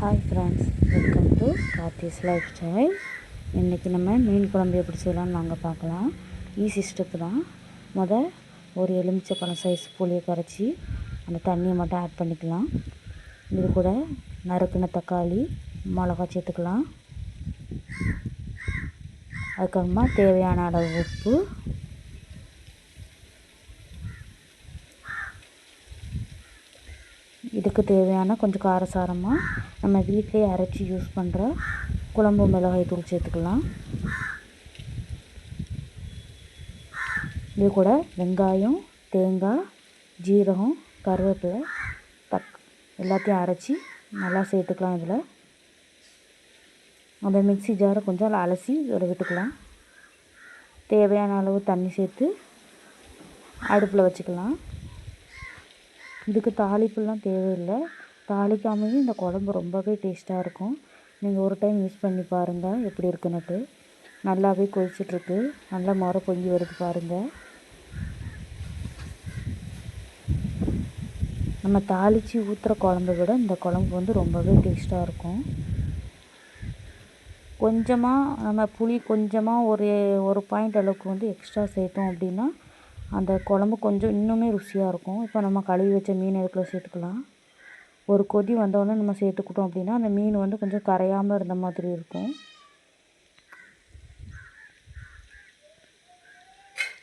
Hi friends welcome to Karthi's lifestyle இன்றைக்கி நம்ம மீன் குழம்பு எப்படி செய்யலாம்னு நாங்கள் பார்க்கலாம். ஈஸி ஸ்டெப்பு தான். முத ஒரு எலுமிச்சை பழம் சைஸ் புளியை கரைச்சி அந்த தண்ணியை மட்டும் ஆட் பண்ணிக்கலாம். இது கூட நறுக்கின தக்காளி மிளகா சேர்த்துக்கலாம். அதுக்கப்புறமா தேவையான அளவு உப்பு இதுக்கு தேவையான கொஞ்சம் காரசாரமாக நம்ம வீட்டிலே அரைச்சி யூஸ் பண்ணுற குழம்பு மிளகாய் தூள் சேர்த்துக்கலாம். இது கூட வெங்காயம் தேங்காய் ஜீரகம் கருவேப்பிலை தக் எல்லாத்தையும் அரைச்சி நல்லா சேர்த்துக்கலாம் இதில். அந்த மிக்ஸி ஜாரை கொஞ்சம் அலசி இதில் விட்டுக்கலாம். தேவையான அளவு தண்ணி சேர்த்து அடுப்பில் வச்சுக்கலாம். இதுக்கு தாளிப்புலாம் தேவையில்லை. தாளிக்காமையும் இந்த குழம்பு ரொம்பவே டேஸ்ட்டாக இருக்கும். நீங்கள் ஒரு டைம் யூஸ் பண்ணி பாருங்கள் எப்படி இருக்குன்னுட்டு. நல்லாவே கொதிச்சிட்ருக்கு. நல்லா முறை பொங்கி வருது பாருங்கள் நம்ம தாளித்து ஊற்றுற குழம்ப விட இந்த குழம்பு வந்து ரொம்பவே டேஸ்ட்டாக இருக்கும். கொஞ்சமாக நம்ம புளி கொஞ்சமாக ஒரு ஒரு பாயிண்ட் அளவுக்கு வந்து எக்ஸ்ட்ரா சேர்த்தோம் அப்படின்னா அந்த குழம்பு கொஞ்சம் இன்னுமே ருசியாக இருக்கும். இப்போ நம்ம கழுவி வச்ச மீன் இதுக்குள்ள சேர்த்துக்கலாம்? ஒரு கொதி வந்தோடனே நம்ம சேர்த்துக்கிட்டோம் அப்படின்னா அந்த மீன் வந்து கொஞ்சம் கரையாமல் இருந்த மாதிரி இருக்கும்.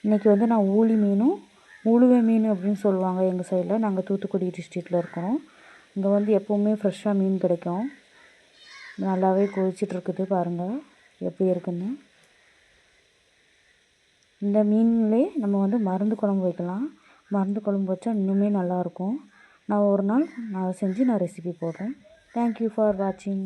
இன்றைக்கி வந்து நான் ஊளி மீனும் உழுவை மீன் அப்படின்னு சொல்லுவாங்க எங்கள் சைடில் நாங்கள் தூத்துக்குடி டிஸ்ட்ரிக்டில் இருக்கோம். இங்கே வந்து எப்போவுமே ஃப்ரெஷ்ஷாக மீன் கிடைக்கும். நல்லாவே கொதிச்சிட்ருக்குது பாருங்கள் எப்படி இருக்குன்னு. இந்த மீன்லே நம்ம வந்து மருந்து குழம்பு வைக்கலாம். மருந்து குழம்பு வச்சா இன்னுமே நல்லாயிருக்கும். நான் ஒரு நாள் நான் செஞ்சு நான் ரெசிபி போடுறேன். தேங்க்யூ ஃபார் வாட்சிங்